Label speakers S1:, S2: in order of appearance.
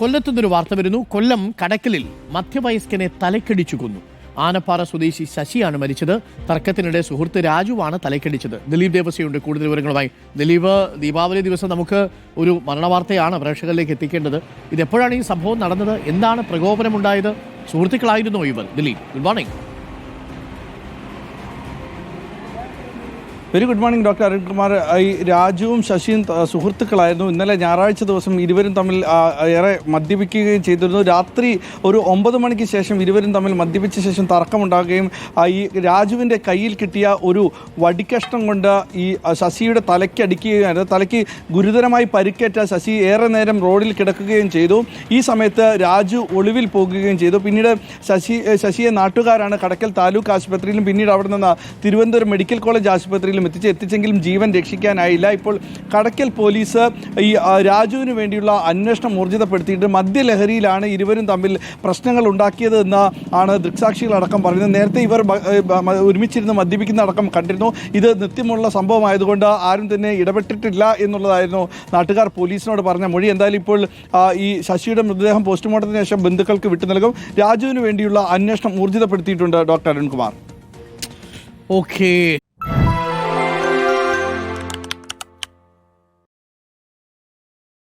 S1: കൊല്ലത്തുനിന്നൊരു വാർത്ത വരുന്നു. കൊല്ലം കടക്കലിൽ മധ്യവയസ്കനെ തലക്കടിച്ചു കൊന്നു ആനപ്പാറ സ്വദേശി ശശിയാണ് മരിച്ചത്. തർക്കത്തിനിടെ സുഹൃത്ത് രാജുവാണ് തലക്കടിച്ചത്. ദിലീപ് ദേവസ്വയുണ്ട് കൂടുതൽ വിവരങ്ങളുമായി ദിലീപ് ദീപാവലി ദിവസം നമുക്ക് ഒരു മരണവാർത്തയാണ് പ്രേക്ഷകരിലേക്ക് എത്തിക്കേണ്ടത്. ഇത് എപ്പോഴാണ് ഈ സംഭവം നടന്നത്? എന്താണ് പ്രകോപനമുണ്ടായത്? സുഹൃത്തുക്കളായിരുന്നോ ഇവർ. Dileep good morning
S2: very good morning doctor Arunkumar ഈ രാജുവും ശശിയും സുഹൃത്തുക്കളായിരുന്നു. ഇന്നലെ ഞായറാഴ്ച ദിവസം ഇരുവരും തമ്മിൽ ഏറെ മദ്യപിക്കുകയും ചെയ്തിരുന്നു. രാത്രി ഒരു ഒമ്പത് മണിക്ക് ശേഷം ഇരുവരും തമ്മിൽ മദ്യപിച്ച ശേഷം തർക്കമുണ്ടാകുകയും ഈ രാജുവിന്റെ കയ്യിൽ കിട്ടിയ ഒരു വടിക്കഷ്ണം കൊണ്ട് ഈ ശശിയുടെ തലയ്ക്ക് അടിക്കുകയായിരുന്നു തലയ്ക്ക് ഗുരുതരമായി പരിക്കേറ്റ ശശി ഏറെ നേരം റോഡിൽ കിടക്കുകയും ചെയ്തു. ഈ സമയത്ത് രാജു ഒളിവിൽ പോകുകയും ചെയ്തു. പിന്നീട് ശശി ശശിയെ നാട്ടുകാരാണ് കടക്കൽ താലൂക്ക് ആശുപത്രിയിലും പിന്നീട് അവിടെ നിന്ന് തിരുവനന്തപുരം മെഡിക്കൽ കോളേജ് ആശുപത്രിയിലും എത്തിച്ച് എത്തിച്ചെങ്കിലും ജീവൻ രക്ഷിക്കാനായില്ല. ഇപ്പോൾ കടക്കൽ പോലീസ് ഈ രാജുവിന് വേണ്ടിയുള്ള അന്വേഷണം ഊർജിതപ്പെടുത്തിയിട്ട് മദ്യലഹരിയിലാണ് ഇരുവരും തമ്മിൽ പ്രശ്നങ്ങൾ ഉണ്ടാക്കിയത് എന്ന് ആണ് ദൃക്സാക്ഷികളടക്കം പറയുന്നത്. നേരത്തെ ഇവർ ഒരുമിച്ചിരുന്ന് മദ്യപിക്കുന്ന അടക്കം കണ്ടിരുന്നു. ഇത് നിത്യമുള്ള സംഭവമായതുകൊണ്ട് ആരും തന്നെ ഇടപെട്ടിട്ടില്ല എന്നുള്ളതായിരുന്നു നാട്ടുകാർ പോലീസിനോട് പറഞ്ഞ മൊഴി. എന്തായാലും ഇപ്പോൾ ഈ ശശിയുടെ മൃതദേഹം പോസ്റ്റ്മോർട്ടത്തിന് ശേഷം ബന്ധുക്കൾക്ക് വിട്ടു നൽകും. രാജുവിന് വേണ്ടിയുള്ള അന്വേഷണം ഊർജിതപ്പെടുത്തിയിട്ടുണ്ട് ഡോക്ടർ അരുൺകുമാർ.
S1: ഓക്കേ